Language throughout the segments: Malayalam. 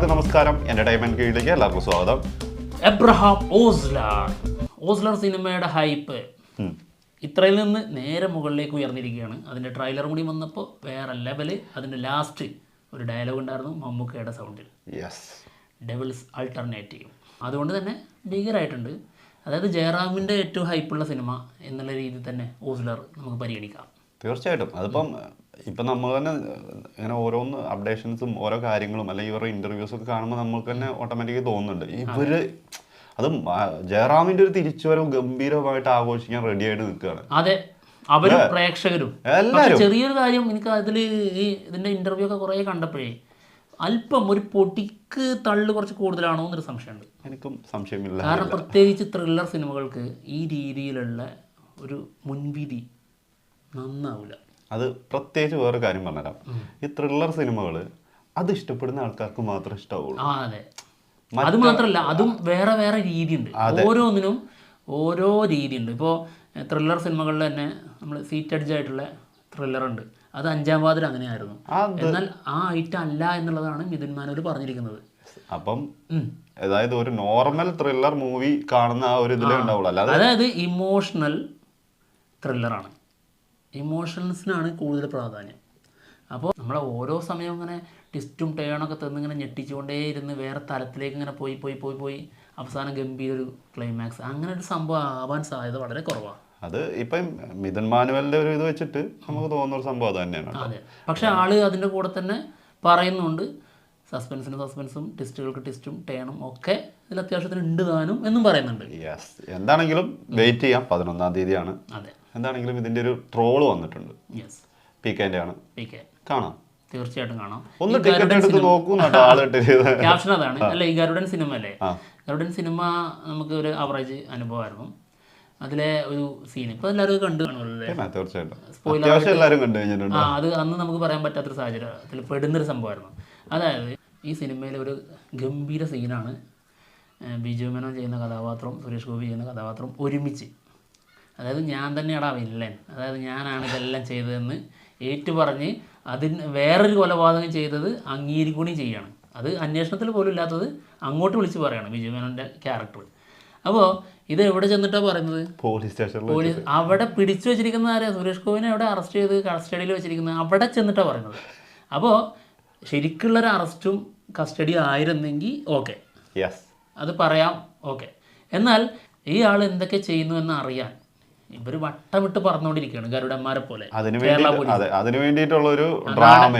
എല്ലാവർക്കും നമസ്കാരം. എന്റർടൈൻമെന്റ് കീഴിലേക്ക് എല്ലാവർക്കും സ്വാഗതം. എബ്രഹാം ഓസ്ലർ. ഓസ്ലർ സിനിമയുടെ ഹൈപ്പ്. ഇത്രയിൽ നിന്ന് നേരെ മുകളിലേക്ക് ഉയർന്നിരിക്കുകയാണ്. അതിന്റെ ട്രെയിലർ കൂടി വന്നപ്പോൾ വേറെ ലെവൽ അതിന്റെ ലാസ്റ്റ് ഒരു ഡയലോഗ് ഉണ്ടായിരുന്നു മമ്മൂക്കയുടെ സൗണ്ടിൽ യെസ് ഡെവിൾസ് അൾട്ടർനേറ്റീവ് അതുകൊണ്ട് തന്നെ ഭീകരമായിട്ടുണ്ട് അതായത് ജയറാമിന്റെ ഏറ്റവും ഹൈപ്പുള്ള സിനിമ എന്നുള്ള രീതിയിൽ തന്നെ ഓസ്ലർ നമുക്ക് പരിഗണിക്കാം. തീർച്ചയായിട്ടും. അതിപ്പം ഇപ്പം നമ്മൾ തന്നെ ഇങ്ങനെ ഓരോന്ന് അപ്ഡേഷൻസും ഓരോ കാര്യങ്ങളും അല്ലെങ്കിൽ ഇവരുടെ ഇന്റർവ്യൂസ് ഒക്കെ കാണുമ്പോൾ നമുക്ക് തന്നെ ഓട്ടോമാറ്റിക്കലി തോന്നുന്നുണ്ട്. ഇവർ അതും ജയറാമിന്റെ ഒരു തിരിച്ചുവരവ് ഗംഭീരമായിട്ട് ആഘോഷിക്കാൻ റെഡി ആയിട്ട് നിൽക്കുകയാണ്. അതെ. അവരും പ്രേക്ഷകരും. എല്ലാവരും. ചെറിയൊരു കാര്യം എനിക്ക് അതിൽ ഈ ഇതിന്റെ ഇന്റർവ്യൂ ഒക്കെ കുറേ കണ്ടപ്പോഴേ അല്പം ഒരു പൊട്ടിക്ക് തള്ളു കുറച്ച് കൂടുതലാണോ എന്നൊരു സംശയമുണ്ട്. എനിക്കും സംശയമില്ല. കാരണം പ്രത്യേകിച്ച് ത്രില്ലർ സിനിമകൾക്ക് ഈ രീതിയിലുള്ള ഒരു മുൻവിധി നന്നാവില്ല അത് പ്രത്യേകിച്ച് വേറെ കാര്യം പറഞ്ഞുതരാം. ഈ ത്രില്ലർ സിനിമകൾ അത് ഇഷ്ടപ്പെടുന്ന ആൾക്കാർക്ക് മാത്രം ഇഷ്ടമാവുള്ളൂ അതെ. അത് മാത്രമല്ല അതും വേറെ വേറെ രീതിയുണ്ട്. ഓരോന്നിനും ഓരോ രീതിയുണ്ട്. ഇപ്പോൾ ത്രില്ലർ സിനിമകളിൽ തന്നെ നമ്മൾ സീറ്റ് അടിച്ചായിട്ടുള്ള ആയിട്ടുള്ള ത്രില്ലർ ഉണ്ട്. അത് അഞ്ചാം വാതിൽ അങ്ങനെയായിരുന്നു. എന്നാൽ ആ ഐറ്റം അല്ല എന്നുള്ളതാണ് മിഥുൻ മാനൂർ പറഞ്ഞിരിക്കുന്നത്. അപ്പം അതായത് ഒരു നോർമൽ ത്രില്ലർ മൂവി കാണുന്ന ആ ഒരു ഇതിലേ ഉണ്ടാവുള്ളൂ. അതായത് ഇമോഷണൽ ത്രില്ലറാണ് ഇമോഷൻസിനാണ് കൂടുതൽ പ്രാധാന്യം. അപ്പോൾ നമ്മളെ ഓരോ സമയവും ഇങ്ങനെ ട്വിസ്റ്റും ടേണൊക്കെ തന്നിങ്ങനെ ഞെട്ടിച്ചുകൊണ്ടേ ഇരുന്ന് വേറെ തലത്തിലേക്ക് ഇങ്ങനെ പോയി പോയി പോയി പോയി അവസാനം ഗംഭീര ഒരു ക്ലൈമാക്സ് അങ്ങനെ ഒരു സംഭവം ആവാൻ സാധ്യത വളരെ കുറവാണ് അത് ഇപ്പം മിഥുൻ മാനുവലിന്റെ ഒരു ഇത് വെച്ചിട്ട് നമുക്ക് തോന്നുന്ന ഒരു സംഭവം തന്നെയാണ് അതെ. പക്ഷെ ആൾ അതിന്റെ കൂടെ തന്നെ പറയുന്നുണ്ട് സസ്പെൻസിന് സസ്പെൻസും ടിസ്റ്റുകൾക്ക് ടിസ്റ്റും ടേണും ഒക്കെ ഇതിൽ അത്യാവശ്യത്തിന് ഉണ്ട് താനും എന്നും പറയുന്നുണ്ട്. യെസ് എന്താണെങ്കിലും വെയിറ്റ് ചെയ്യാം. പതിനൊന്നാം തീയതിയാണ്. അതെ. എന്താണെങ്കിലും ഇതിന്റെ ഒരു ട്രോൾ വന്നിട്ടുണ്ട്. പി കെന്റെ ആണ് കാണാം. തീർച്ചയായിട്ടും കാണാം. ഒന്ന് ടിക്കറ്റ് എടുത്ത് നോക്കൂ ക്യാപ്ഷൻ അതാണ്. അല്ല ഈ ഗരുഡൻ സിനിമ അല്ലേ? ഗരുഡൻ സിനിമ നമുക്ക് ഒരു അവറേജ് അനുഭവമായിരുന്നു. അതിലെ ഒരു സീൻ ഇപ്പൊ എല്ലാവരും കണ്ടു കഴിഞ്ഞിട്ടുണ്ട്. ആ അത് അന്ന് നമുക്ക് പറയാൻ പറ്റാത്തൊരു സാഹചര്യത്തിൽ പെടുന്നൊരു സംഭവമായിരുന്നു. അതായത് ഈ സിനിമയിലെ ഒരു ഗംഭീര സീനാണ് ബിജു മേനോൻ ചെയ്യുന്ന കഥാപാത്രം സുരേഷ് ഗോപി ചെയ്യുന്ന കഥാപാത്രം ഒരുമിച്ച് അതായത് ഞാൻ തന്നെയാടാ വില്ലൻ. അതായത് ഞാനാണ് ഇതെല്ലാം ചെയ്തതെന്ന് ഏറ്റുപറഞ്ഞ് അതിന് വേറൊരു കൊലപാതകം ചെയ്തത് അംഗീകരിക്കുകയും ചെയ്യാണ്. അത് അന്വേഷണത്തിൽ പോലും ഇല്ലാത്തത് അങ്ങോട്ട് വിളിച്ച് പറയാണ് ബിജു മേനോന്റെ ക്യാരക്ടർ. അപ്പോൾ ഇത് എവിടെ ചെന്നിട്ടാണ് പറയുന്നത്? പോലീസ് സ്റ്റേഷൻ പോലീസ് അവിടെ പിടിച്ചു വെച്ചിരിക്കുന്ന ആരെയാണ് സുരേഷ് ഗോപിനെ അവിടെ അറസ്റ്റ് ചെയ്ത് കസ്റ്റഡിയിൽ വെച്ചിരിക്കുന്നത് അവിടെ ചെന്നിട്ടാണ് പറയുന്നത്. അപ്പോൾ ശരിക്കുള്ളൊരു അറസ്റ്റും കസ്റ്റഡി ആയിരുന്നെങ്കിൽ ഓക്കെ. യെസ് അത് പറയാം. ഓക്കെ. എന്നാൽ ഈ ആൾ എന്തൊക്കെ ചെയ്യുന്നു എന്ന് അറിയാൻ ഇവർ വട്ടമിട്ട് പറഞ്ഞുകൊണ്ടിരിക്കുകയാണ് ഗരുഡന്മാരെ പോലെ. അതിനു വേണ്ടിയിട്ടുള്ള ഒരു ഡ്രാമ.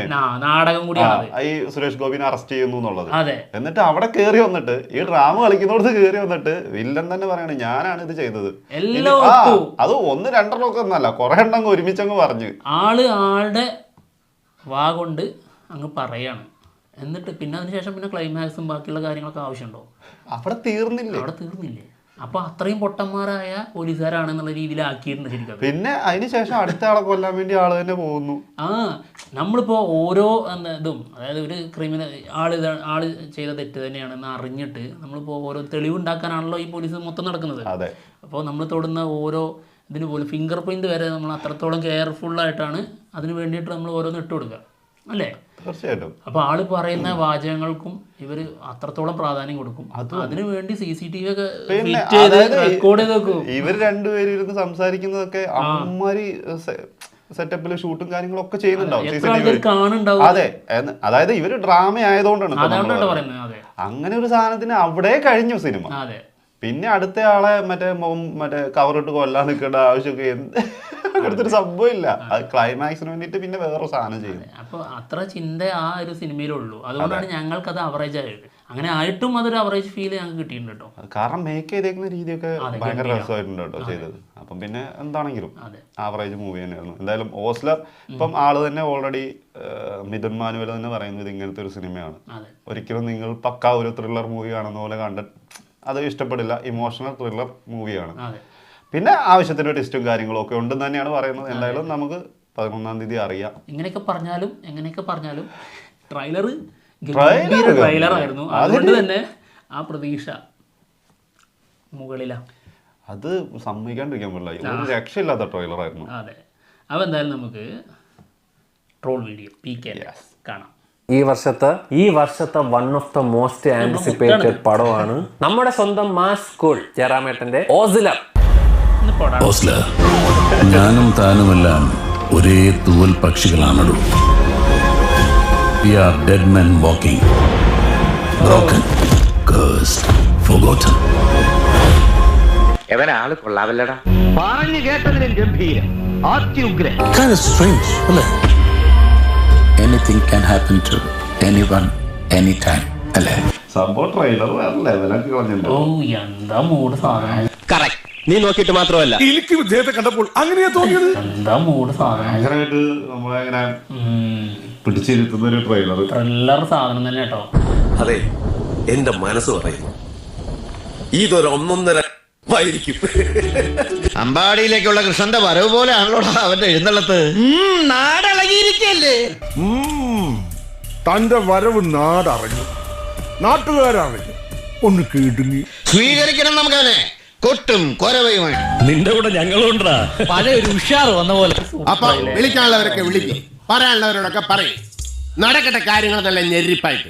നാടകം കൂടിയാണ് ഈ സുരേഷ് ഗോപിനെ അറസ്റ്റ് ചെയ്യുന്നു എന്നുള്ളത്. അതെ. എന്നിട്ട് അവിടെ കയറി വന്നിട്ട് ഈ ഡ്രാമ കളിക്കുന്നോടത്ത് കയറി വന്നിട്ട് വില്ലൻ തന്നെ പറയാണ് ഞാനാണ് ഇത് ചെയ്തത്. അത് ഒന്ന് രണ്ടെണ്ണം ഒക്കെ ഒന്നല്ല കുറെ എണ്ണം അങ്ങ് ഒരുമിച്ചങ്ങ് പറഞ്ഞു. ആൾ ആളുടെ വാ കൊണ്ട് അങ്ങ് പറയാണ്. എന്നിട്ട് പിന്നെ അതിനുശേഷം പിന്നെ ക്ലൈമാക്സും ബാക്കിയുള്ള കാര്യങ്ങളൊക്കെ ആവശ്യമുണ്ടോ? അവിടെ തീർന്നില്ല? അവിടെ തീർന്നില്ലേ? അപ്പൊ അത്രയും പൊട്ടന്മാരായ പോലീസുകാരാണെന്നുള്ള രീതിയിലാക്കിയിട്ടുണ്ട് ശരിക്കും. പിന്നെ അതിനുശേഷം അടുത്ത ആളെ കൊല്ലാൻ വേണ്ടി ആൾ തന്നെ പോകുന്നു. ആ നമ്മളിപ്പോ ഓരോ ഇതും അതായത് ഒരു ക്രിമിനൽ ആൾ ആൾ ചെയ്ത തെറ്റ് തന്നെയാണെന്ന് അറിഞ്ഞിട്ട് നമ്മളിപ്പോ ഓരോ തെളിവുണ്ടാക്കാനാണല്ലോ ഈ പോലീസ് മൊത്തം നടക്കുന്നത്. അപ്പോൾ നമ്മൾ തൊടുന്ന ഓരോ ഇതിന് പോലും ഫിംഗർ പ്രിന്റ് വരെ നമ്മൾ അത്രത്തോളം കെയർഫുള്ളായിട്ടാണ് അതിന് വേണ്ടിയിട്ട് നമ്മൾ ഓരോന്ന് ഇട്ട് കൊടുക്കുക അല്ലേ? തീർച്ചയായിട്ടും. അപ്പോൾ ആൾ പറയുന്ന വാചകങ്ങൾക്കും ഇവർ അത്രത്തോളം പ്രാധാന്യം കൊടുക്കും. അതിനു വേണ്ടി സി സി ടി വി ഒക്കെ റെക്കോർഡ് ചെയ്ത് വെക്കും. ഇവർ രണ്ടുപേരും ഇരുന്ന് സംസാരിക്കുന്നതൊക്കെ അമ്മമാരി സെറ്റപ്പിൽ ഷൂട്ടും കാര്യങ്ങളും ഒക്കെ ചെയ്യുന്നുണ്ടാവും അതെ. അതായത് ഇവർ ഡ്രാമ ആയതുകൊണ്ടാണ് അങ്ങനെ ഒരു സാധനത്തിന് അവിടെ കഴിഞ്ഞു സിനിമ. പിന്നെ അടുത്ത ആളെ മറ്റേ മറ്റേ കവറിട്ട് കൊല്ലാൻ നിൽക്കേണ്ട ആവശ്യമൊക്കെ എന്ത്? അടുത്തൊരു സംഭവമില്ല. അത് ക്ലൈമാക്സിന് വേണ്ടിയിട്ട് പിന്നെ വേറെ സാധനം ചെയ്യും. അപ്പോൾ അത്ര ചിന്ത ആ ഒരു സിനിമയിലുള്ളൂ. അതുകൊണ്ടാണ് ഞങ്ങൾക്കത് അവറേജ് ആയത്. അങ്ങനെ ആയിട്ടും അതൊരു അവറേജ് ഫീൽ ഞങ്ങൾക്ക് കിട്ടിയിട്ടുണ്ട് കേട്ടോ. കാരണം മേക്ക് ചെയ്തേക്കുന്ന രീതിയൊക്കെ ഭയങ്കര രസമായിട്ടുണ്ട് കേട്ടോ ചെയ്തത്. അപ്പം പിന്നെ എന്താണെങ്കിലും അതെ. ആവറേജ് മൂവി തന്നെയായിരുന്നു. എന്തായാലും ഓസ്ലർ ഇപ്പം ആൾ തന്നെ ഓൾറെഡി മിഥുൻ മാനുവൽ തന്നെ പറയുന്നത് ഇങ്ങനത്തെ ഒരു സിനിമയാണ്. അതെ. ഒരിക്കലും നിങ്ങൾ പക്ക ഒരു ത്രില്ലർ മൂവി കാണുന്ന പോലെ കണ്ട അത് ഇഷ്ടപ്പെടില്ല. ഇമോഷണൽ ത്രില്ലർ മൂവിയാണ് അതെ. പിന്നെ ആവശ്യത്തിന് ടെസ്റ്റും കാര്യങ്ങളും ഒക്കെ ഉണ്ടെന്ന് തന്നെയാണ് പറയുന്നത്. എന്തായാലും നമുക്ക് പതിനൊന്നാം തീയതി അറിയാം. ഇങ്ങനെയൊക്കെ പറഞ്ഞാലും എങ്ങനെയൊക്കെ പറഞ്ഞാലും ട്രailer ട്രailer ആയിരുന്നു. അതുകൊണ്ട് തന്നെ ആ പ്രതീക്ഷ മുകളിലാ. അത് സമ്മതിക്കാണ്ടിരിക്കാൻ പറ്റില്ല. ഒരു രക്ഷയില്ലാത്ത ട്രെയിലറായിരുന്നു അതെ. അപ്പോൾ എന്തായാലും നമുക്ക് ട്രോൾ വീഡിയോ പി കെ. കാണാം. ഈ വർഷത്തെ ഈ വർഷത്തെ one of the most anticipated പടമാണ് നമ്മുടെ സ്വന്തം മാസ് സ്കൂൾ ജയറാമേട്ടന്റെ ഓസിലർ ഓസ്ല ഞാനും താനുമെല്ലാം ഒരേ തൂവൽ പക്ഷികളാണല്ലോ we are dead men walking broken cursed, forgotten. എവനാൾ കൊള്ളാവല്ലടാ? Kind of strange, അല്ലേ? Anything can happen to anyone any time അല്ലേ? സംഭവം ട്രെയിലർ വേറെ ലെവലൊക്കെ കളഞ്ഞിട്ടുണ്ട് ഓ എന്താ മൂഡ് സാധനം. നീ നോക്കിയിട്ട് മാത്രമല്ല. എന്താ മൂഡ് സാധനം? ഭയങ്കരമായിട്ട് തോന്നിയത് ഉം. പിടിച്ചിരുത്തുന്ന ഒരു ട്രെയിലർ ത്രില്ലർ സാധനം തന്നെ കേട്ടോ. അതെ എന്റെ മനസ്സ് പറയുന്നു. ഇതൊരു ഒന്നൊന്നര ആയിരിക്കും. അമ്പാടിയിലേക്കുള്ള കൃഷ്ണന്റെ വരവ് പോലെ ആണല്ലോ അവന്റെ എഴുന്നള്ളത്ത്. തന്റെ വരവ് നാടറിഞ്ഞു. നാട്ടുകാരറിഞ്ഞു. ഒന്ന് കേട്ടു സ്വീകരിക്കണം നമുക്കവനെ. കൊട്ടും കൊരവയുമാണ് നിന്റെ കൂടെ ഞങ്ങളുണ്ടാ അപ്പൊ വിളിക്കാനുള്ളവരൊക്കെ വിളിക്കും. പറയാനുള്ളവരോടൊക്കെ പറയും. നടക്കട്ടെ കാര്യങ്ങൾ നല്ല ഞെരിപ്പായിട്ട്.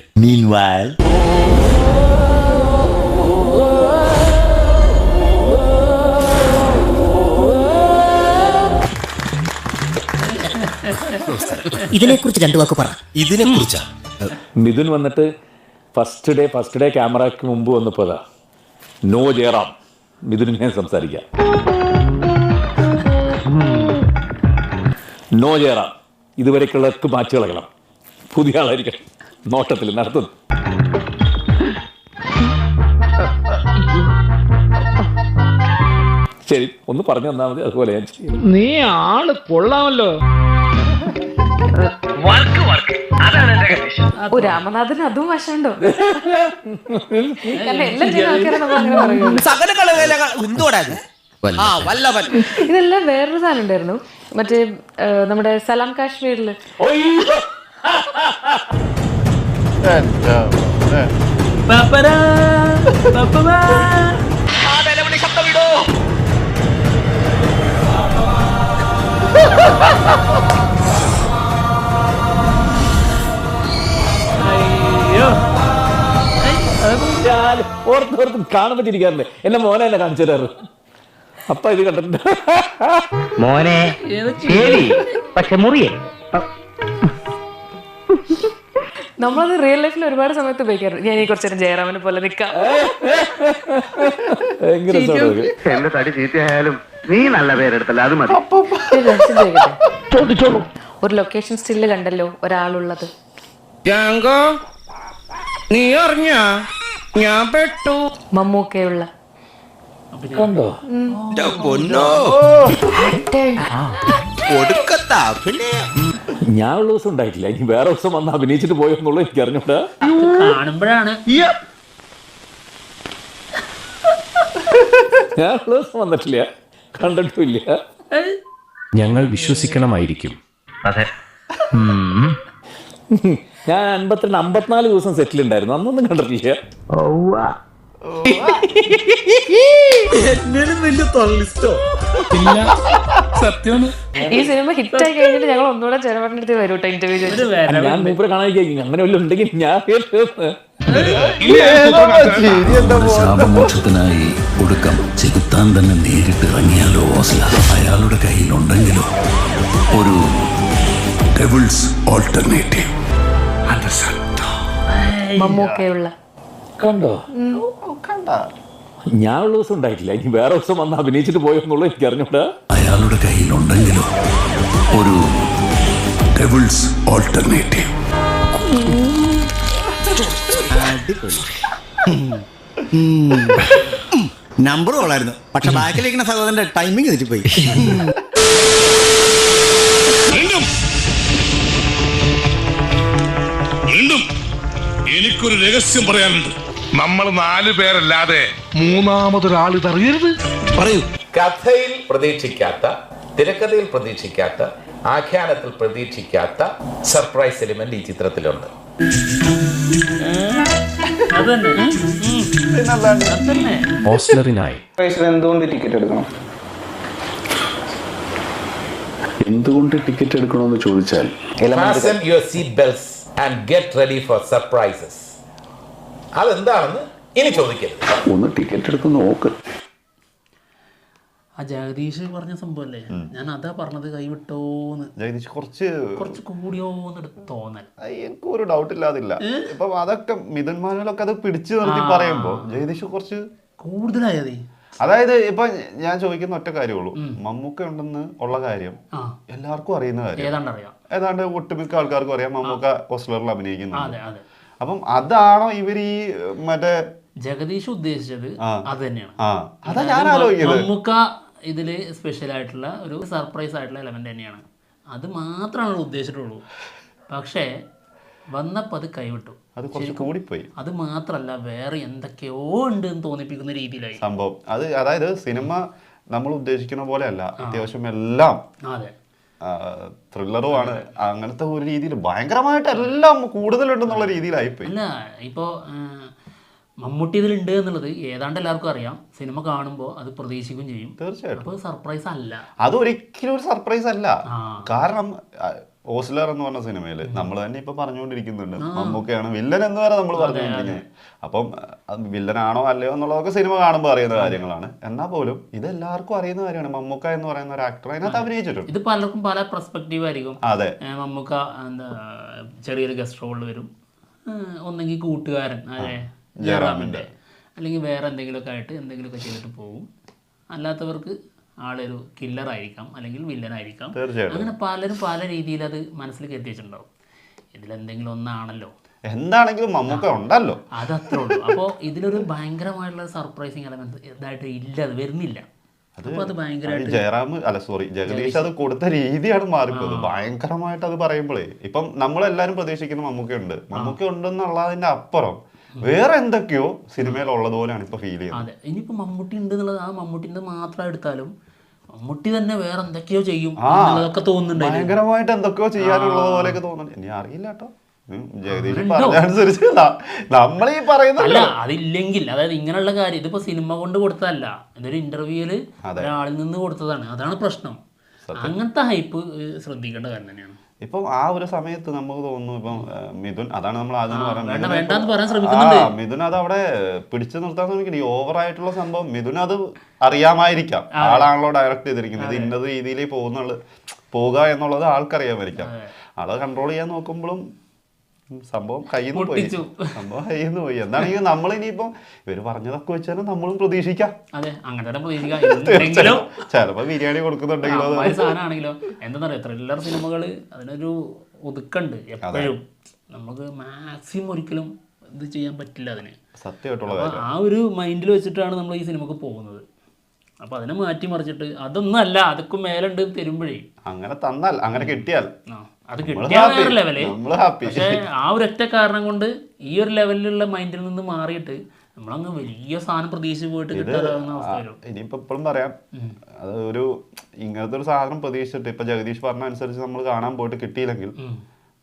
ഇതിനെക്കുറിച്ച് രണ്ടു വാക്ക് പറ. ഇതിനെ കുറിച്ചാ മിഥുൻ വന്നിട്ട് ഫസ്റ്റ് ഡേ ഫസ്റ്റ് ഡേ ക്യാമറക്ക് മുമ്പ് വന്നപ്പോ നോ ജയറാം. ഞാൻ സംസാരിക്കാം. നോ ജയറാം. ഇതുവരേക്കുള്ളതൊക്കെ മാറ്റി കളയണം. പുതിയ ആളായിരിക്കണം. നോട്ടത്തിൽ നടത്തും. ശരി ഒന്ന് പറഞ്ഞു തന്നാൽ മതി. അതുപോലെ ഞാൻ ചെയ്യും. നീ ആൾ കൊള്ളാമല്ലോ. ഓ രാമനാഥന് അതും വശമുണ്ടോ? കാരണം എല്ലാം ചെയ്യുന്ന ആൾക്കാരെ നമ്മൾ അങ്ങനെ സകല കളവേല ഇത്? ആ വല്ലവൻ ഇതെല്ലാം വേറൊരു സാധനം ഉണ്ടായിരുന്നു. മറ്റേ ആ, നമ്മുടെ സലാം കാശ്മീരിൽ. ha ha പപ്പമാ. അയ്യോ. ഞാൻ ഓർത്തോർത്ത് കാണുമ്പോൾ ചിരിക്കാറുണ്ട് എന്നെ മോനെ എന്നെ കാണിച്ചു തരാറ്. അപ്പ ഇത് കണ്ടിട്ടുണ്ട്. മോനെ ശരി പക്ഷെ മുറിയേ. നമ്മളത് റിയൽ ലൈഫിൽ ഒരുപാട് സമയത്ത് ഉപയോഗിക്കാറുണ്ട്. ഞാൻ ഈ കുറച്ചു നേരം ജയറാമിനെ പോലെ നിൽക്കാം. എന്റെ തടി ചീത്തയായാലും നീ നല്ല പേരെടുത്തല്ല അത് മതി? ഒരു ലൊക്കേഷൻ സ്റ്റില്ല് കണ്ടല്ലോ ഒരാളുള്ളത്. നീ അറിഞ്ഞ? ഞാൻ പെട്ടു. മമ്മൂക്കയുള്ള. കണ്ടോ? അഭിനയം ഞാൻ ഉള്ള ദിവസം ഉണ്ടായിട്ടില്ല. ഇനി വേറെ ദിവസം വന്ന് അഭിനയിച്ചിട്ട് പോയോ എന്നുള്ളത് എനിക്ക് അറിഞ്ഞൂടാ. കാണുമ്പോഴാണ്. ഞാൻ ഉള്ള ദിവസം വന്നിട്ടില്ല. കണ്ടിട്ടില്ല ഞങ്ങൾ വിശ്വസിക്കണമായിരിക്കും. അതെ. ഞാൻ അൻപത്തിരണ്ട് അമ്പത്തിനാല് ദിവസം സെറ്റിൽ ഉണ്ടായിരുന്നു. അന്നൊന്നും കണ്ടിട്ടില്ല. ഈ സിനിമ ഹിറ്റായി കഴിഞ്ഞിട്ട് ഞങ്ങൾ ഒന്നുകൂടെ അടുത്ത് ഇന്റർവ്യൂ ഞാൻ മൂപ്പരെ കാണാതിരിക്കും. അങ്ങനെ വല്ലതും ഉണ്ടെങ്കിൽ ഞാൻ ശാപമോക്ഷത്തിനായി ഒടുക്കം ചെകുത്താൻ തന്നെ നേരിട്ട് ഇറങ്ങിയാലോ ഓസ്ല അയാളുടെ കയ്യിലുണ്ടെങ്കിലോ ഒരു ഡെവിൾസ് ഓൾട്ടർനേറ്റീവ് മമ്മൂക്കയുള്ള കണ്ടോ ഞാൻ ഉള്ള ദിവസം ഉണ്ടായിട്ടില്ല ഇനി വേറെ ദിവസം വന്ന് അഭിനയിച്ചിട്ട് പോയോ എന്നുള്ളത് എനിക്ക് അറിഞ്ഞൂടാ അയാളുടെ കയ്യിലുണ്ടെങ്കിലും ഒരു ഡെവിൾസ് ഓൾട്ടർനേറ്റീവ് നമ്പർ കൊള്ളായിരുന്നു പക്ഷെ ബാക്കിലിരിക്കുന്ന സഹോദരന്റെ ടൈമിങ് തെറ്റിപ്പോയി എനിക്കൊരു രഹസ്യം പറയാനുണ്ട്. നമ്മൾ നാല് പേരല്ലാതെ മൂന്നാമതൊരാൾ ഇതറിയരുത്. പറയൂ. കഥയിൽ പ്രതീക്ഷിക്കാത്ത തിരക്കഥയിൽ പ്രതീക്ഷിക്കാത്ത ആഖ്യാനത്തിൽ പ്രതീക്ഷിക്കാത്ത സർപ്രൈസ് എലിമെന്റ് ഈ ചിത്രത്തിലുണ്ട്. ഓസ്ലറിനായി എന്തുകൊണ്ട് ടിക്കറ്റ് എടുക്കണം? എന്തുകൊണ്ട് ടിക്കറ്റ് എടുക്കണമെന്ന് ചോദിച്ചാൽ Fasten your seat belts and get ready for surprises അതെന്താണെന്ന് ഇനി ചോദിക്കരുത്. ഒന്ന് ടിക്കറ്റ് എടുത്ത് നോക്ക്. ആ ജഗദീഷ് പറഞ്ഞ സംഭവല്ലേ? ഞാൻ അതാ പറഞ്ഞത് കൈവിട്ടോന്ന്. ജഗദീഷ് കുറച്ച് കുറച്ച് കൂടിയോന്ന് തോന്നൽ. എനിക്ക് ഒരു ഡൗട്ട് ഇല്ലാതില്ല. ഇപ്പൊ അതൊക്കെ മിഥുൻ മാനുവലൊക്കെ അത് പിടിച്ചു നിർത്തി പറയുമ്പോ ജഗദീഷ് കുറച്ച് കൂടുതലായതേ. അതായത് ഇപ്പൊ ഞാൻ ചോദിക്കുന്ന ഒറ്റ കാര്യമുള്ളൂ മമ്മൂക്ക ഉണ്ടെന്ന് ഉള്ള കാര്യം ആ. എല്ലാവർക്കും അറിയുന്ന കാര്യം. ഏതാണ്ട് ഒട്ടുമിക്ക ആൾക്കാർക്കും അറിയാം മമ്മൂക്ക ഹോസ്റ്റലറിൽ അഭിനയിക്കുന്നുണ്ട് അതെ. അപ്പം അതാണോ ഇവർ ഈ മറ്റേ ജഗദീഷ് ഉദ്ദേശിച്ചത് അത് തന്നെയാണ് അതാ ഞാൻ അതായത് ആലോചിക്കുന്നത്. മമ്മൂക്ക ഇതിൽ സ്പെഷ്യൽ ആയിട്ടുള്ള ഒരു സർപ്രൈസ് ആയിട്ടുള്ള എലമെന്റ് തന്നെയാണ്. അത് മാത്രമാണ് ഉദ്ദേശിച്ചിട്ടുള്ളൂ. പക്ഷേ വന്നപ്പോൾ അത് കൈവിട്ടു. അത് കുറച്ച് കൂടിപ്പോയി. അത് മാത്രല്ല വേറെ എന്തൊക്കെയോ ഉണ്ട് എന്ന് തോന്നിപ്പിക്കുന്ന രീതിയിലായി. സംഭവം. അത് അതായത് സിനിമ നമ്മൾ ഉദ്ദേശിക്കുന്ന പോലെ അല്ല. അത്യാവശ്യം എല്ലാം അതെ. ത്രില്ലറും ആണ്. അങ്ങനത്തെ ഒരു രീതിയിൽ ഭയങ്കരമായിട്ട് എല്ലാം കൂടുതലുണ്ടെന്നുള്ള രീതിയിലായിപ്പോയി. അല്ല ഇപ്പോൾ മമ്മൂട്ടി ഇതിലുണ്ട് എന്നുള്ളത് ഏതാണ്ട് എല്ലാവർക്കും അറിയാം. സിനിമ കാണുമ്പോൾ അത് പ്രതീക്ഷിക്കുകയും ചെയ്യും. തീർച്ചയായിട്ടും. സർപ്രൈസ് അല്ല. അത് ഒരിക്കലും ഒരു സർപ്രൈസ് അല്ല. കാരണം ഓസ്ലർ എന്ന് പറഞ്ഞ സിനിമയിൽ നമ്മൾ തന്നെ ഇപ്പൊ പറഞ്ഞുകൊണ്ടിരിക്കുന്നുണ്ട്. മമ്മൂക്കയാണ് വില്ലൻ എന്ന് വരെ നമ്മൾ പറഞ്ഞുകൊണ്ടിരിക്കുന്നത് അപ്പം വില്ലനാണോ അല്ലയോ എന്നുള്ളതൊക്കെ സിനിമ കാണുമ്പോൾ അറിയുന്ന കാര്യങ്ങളാണ്. എന്നാൽ പോലും ഇത് എല്ലാവർക്കും അറിയുന്ന കാര്യമാണ്. മമ്മൂക്ക എന്ന് പറയുന്ന ഒരു ആക്ടർ അതിനകത്ത് അഭിനയിച്ചിട്ടുണ്ട്. ഇത് പലർക്കും പല പെർസ്പെക്റ്റീവ് ആയിരിക്കും. അതെ. മമ്മൂക്ക എന്താ ചെറിയൊരു ഗസ്റ്റ് റോളിൽ വരും. ഒന്നെങ്കിൽ കൂട്ടുകാരൻ അതെ ജയറാമിന്റെ അല്ലെങ്കിൽ വേറെ എന്തെങ്കിലുമൊക്കെ ആയിട്ട് എന്തെങ്കിലുമൊക്കെ ചെയ്തിട്ട് പോകും അല്ലാത്തവർക്ക് ആളൊരു കില്ലർ ആയിരിക്കാം അല്ലെങ്കിൽ വില്ലൻ ആയിരിക്കാം. അങ്ങനെ പലരും പല രീതിയിൽ അത് മനസ്സിലേക്ക് എത്തിച്ചിട്ടുണ്ടാവും. ഇതിലെന്തെങ്കിലും ഒന്നാണല്ലോ. എന്താണെങ്കിലും മമ്മൂക്ക ഉണ്ടല്ലോ. അതത്രേ ഉള്ളൂ. അപ്പോൾ ഇതിലൊരു ഭയങ്കരമായിട്ടുള്ള സർപ്രൈസിങ് എലമെന്റ് ഇതായിട്ട് ഇല്ല അത് വരുന്നില്ല. ജയറാം അല്ല സോറി ജഗദീഷ് അത് കൊടുത്ത രീതിയാണ് മാറിപ്പോയത്. ഭയങ്കരമായിട്ട് അത് പറയുമ്പോഴേ ഇപ്പം നമ്മളെല്ലാരും പ്രതീക്ഷിക്കുന്ന മമ്മൂക്ക ഉണ്ട് മമ്മൂക്ക ഉണ്ടെന്നുള്ളതിന്റെ അപ്പുറം വേറെ എന്തൊക്കെയോ സിനിമയിൽ ഉള്ളതുപോലെയാണ് ഇപ്പൊ ഫീൽ ചെയ്യുന്നത്. അതെ. ഇനിയിപ്പോൾ മമ്മൂട്ടി ഉണ്ട് എന്നുള്ളത് ആ മമ്മൂട്ടിന്റെ മാത്രം എടുത്താലും മമ്മൂട്ടി തന്നെ വേറെ എന്തൊക്കെയോ ചെയ്യും അതൊക്കെ തോന്നുന്നുണ്ട് ഭയങ്കരമായിട്ട് എന്തൊക്കെയോ ചെയ്യാനുള്ളത് പോലെയൊക്കെ തോന്നുന്നുണ്ട്. ഇനി അറിയില്ല കേട്ടോ. നമ്മൾ ഈ അല്ല അതില്ലെങ്കിൽ അതായത് ഇങ്ങനെയുള്ള കാര്യം ഇതിപ്പോ സിനിമ കൊണ്ട് കൊടുത്തതല്ല. ഇതൊരു ഇന്റർവ്യൂൽ. ഒരാളിൽ നിന്ന് കൊടുത്തതാണ്. അതാണ് പ്രശ്നം. അങ്ങനത്തെ ഹൈപ്പ് ശ്രദ്ധിക്കേണ്ട കാര്യം തന്നെയാണ്. ഇപ്പം ആ ഒരു സമയത്ത് നമുക്ക് തോന്നുന്നു ഇപ്പം മിഥുൻ അതാണ് നമ്മൾ ആദ്യം പറയുന്നത് മിഥുൻ അത് അവിടെ പിടിച്ചു നിർത്താൻ ശ്രമിക്കുന്നു ഈ ഓവറായിട്ടുള്ള സംഭവം മിഥുൻ അത് അറിയാമായിരിക്കാം. ആളാണല്ലോ ഡയറക്റ്റ് ചെയ്തിരിക്കുന്നത്. ഇന്നത് രീതിയിൽ പോകുന്നുള്ളു. പോകുക എന്നുള്ളത് ആൾക്കറിയാമായിരിക്കാം. ആളെ കൺട്രോൾ ചെയ്യാൻ നോക്കുമ്പോഴും സംഭവം കയ്യിൽ നിന്ന് പോയി സംഭവം കയ്യിൽ നിന്ന് പോയി എന്താണെങ്കിൽ നമ്മൾ ഇനിയിപ്പം ഇവർ പറഞ്ഞതൊക്കെ വെച്ചാലും നമ്മളും പ്രതീക്ഷിക്കാം. അതെ അങ്ങനെ പ്രതീക്ഷിക്കാം. ചിലപ്പോ ബിരിയാണി കൊടുക്കുന്നുണ്ടെങ്കിലോ സാധനമാണെങ്കിലോ എന്താണെന്നറിയോ ത്രില്ലർ സിനിമകൾ അതിനൊരു ഒതുക്കുണ്ട് എപ്പോഴും. നമുക്ക് മാക്സിമം ഒരിക്കലും ഇത് ചെയ്യാൻ പറ്റില്ല അതിന്. സത്യമായിട്ടുള്ള ആ ഒരു മൈൻഡിൽ വെച്ചിട്ടാണ് നമ്മൾ ഈ സിനിമക്ക് പോകുന്നത്. അപ്പോൾ അതിനെ മാറ്റി മറിച്ചിട്ട് അതൊന്നും അല്ല അതൊക്കെ മേലുണ്ട് തരുമ്പോഴേ. അങ്ങനെ തന്നാൽ അങ്ങനെ കിട്ടിയാൽ. ആ, അത് കിട്ടിയ. വേറെ ലെവൽ പക്ഷേ ആ ഒരൊറ്റ കാരണം കൊണ്ട് ഈ ഒരു ലെവലിലുള്ള മൈൻഡിൽ നിന്ന് മാറിയിട്ട് നമ്മളങ്ങ് വലിയ സാധനം പ്രതീക്ഷിച്ച് പോയിട്ട് അവസ്ഥ ഇനിയിപ്പോ ഇപ്പോഴും പറയാം. അത് ഒരു ഇങ്ങനത്തെ ഒരു സാധനം പ്രതീക്ഷിച്ചിട്ട് ഇപ്പൊ ജഗദീഷ് പറഞ്ഞ അനുസരിച്ച് നമ്മൾ കാണാൻ പോയിട്ട് കിട്ടിയില്ലെങ്കിൽ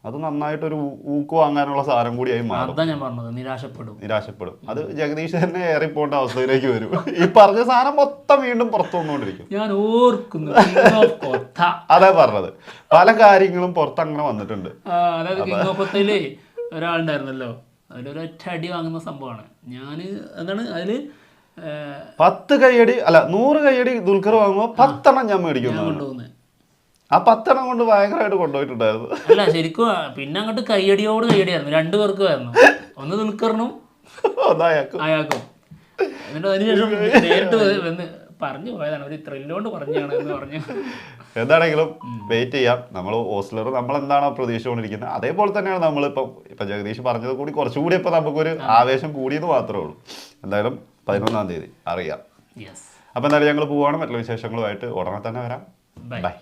അത് നന്നായിട്ടൊരു ഊക്ക് വാങ്ങാനുള്ള സാധനം കൂടിയായി മാറും. അതാ ഞാൻ പറഞ്ഞത് നിരാശപ്പെടും. നിരാശപ്പെടും. അത് ജഗദീഷ് തന്നെ ഏറിപ്പോണ്ട അവസ്ഥയിലേക്ക് വരും. ഈ പറഞ്ഞ സാധനം മൊത്തം വീണ്ടും പുറത്തു വന്നുകൊണ്ടിരിക്കും. ഞാൻ ഓർക്കുന്നു. അതാ പറഞ്ഞത്. പല കാര്യങ്ങളും പുറത്തങ്ങനെ വന്നിട്ടുണ്ട്. അതായത് കിങ് ഓഫ് കൊത്തയിൽ ഒരാളുണ്ടായിരുന്നല്ലോ. അതിലൊരു ഒറ്റ അടി വാങ്ങുന്ന സംഭവമാണ്. ഞാൻ എന്താണ് അതിൽ പത്ത് കൈയടി അല്ല നൂറ് കൈയടി ദുൽഖർ വാങ്ങുമ്പോൾ പത്തെണ്ണം ഞാൻ മേടിക്കുന്നു കൊണ്ടുപോകുന്നത് ആ പത്തെണ്ണം കൊണ്ട് ഭയങ്കരമായിട്ട് കൊണ്ടുപോയിട്ടുണ്ടായിരുന്നു. അല്ല ശരിക്കും പിന്നെ അങ്ങോട്ട് കയ്യടിയോട് കയ്യടിയായിരുന്നു. രണ്ടു പേർക്കുമായിരുന്നു ഒന്ന് ദുൽഖറിനും അതായക്കും അയാൾക്കും. എന്നിട്ട് അതിനുശേഷം നേരിട്ട് വന്ന് പറഞ്ഞു പോയതാണ്. ഒരു ത്രില്ലോണ്ട് പറഞ്ഞാണ് എന്ന് പറഞ്ഞു. എന്താണെങ്കിലും വെയിറ്റ് ചെയ്യാം. നമ്മൾ ഹോസ്റ്റലർ നമ്മൾ എന്താണോ പ്രതീക്ഷിച്ചുകൊണ്ടിരിക്കുന്നത്. അതേപോലെ തന്നെയാണ് നമ്മളിപ്പം ഇപ്പൊ ജഗദീഷ് പറഞ്ഞത് കൂടി കുറച്ചുകൂടി ഇപ്പൊ നമുക്കൊരു ആവേശം കൂടിയത് മാത്രമേ ഉള്ളൂ. എന്തായാലും പതിനൊന്നാം തീയതി അറിയാം. അപ്പൊ എന്തായാലും ഞങ്ങൾ പോവാണ്. മറ്റുള്ള വിശേഷങ്ങളുമായിട്ട് ഉടനെ തന്നെ വരാം. ബൈ